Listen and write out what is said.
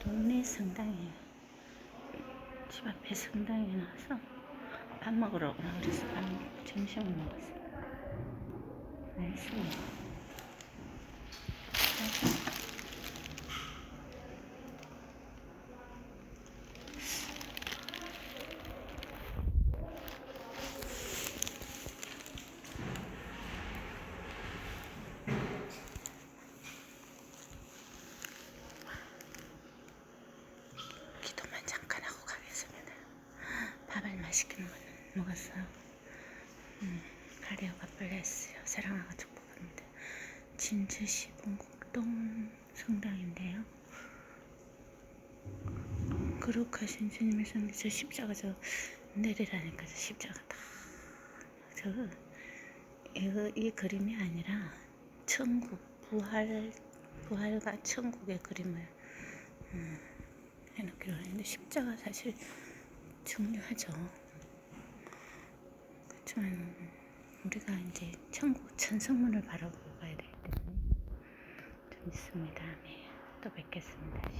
동네 성당에 집 앞에 성당에 나와서 밥 먹으러 오라 그래서 밥 먹- 점심을 먹었어요. 맛있어요. 기도만 잠깐 하고 가겠습니다. 밥을 맛있게 먹, 먹었어. 음, 가려가 빨렸어요. 사랑하고 축복합니다. 진주시 본국동 성당인데요. 거룩하신 주님의 성저 십자가 저 내리라니까 저 십자가 다. 저 이거 이 그림이 아니라 천국 부활 부활과 천국의 그림을 해놓기로 했는데 십자가 사실 중요하죠. 그렇지만 우리가 이제 천국 천성문을 바라보고 가야 되기 때문에 좀 있습니다. 네, 또 뵙겠습니다.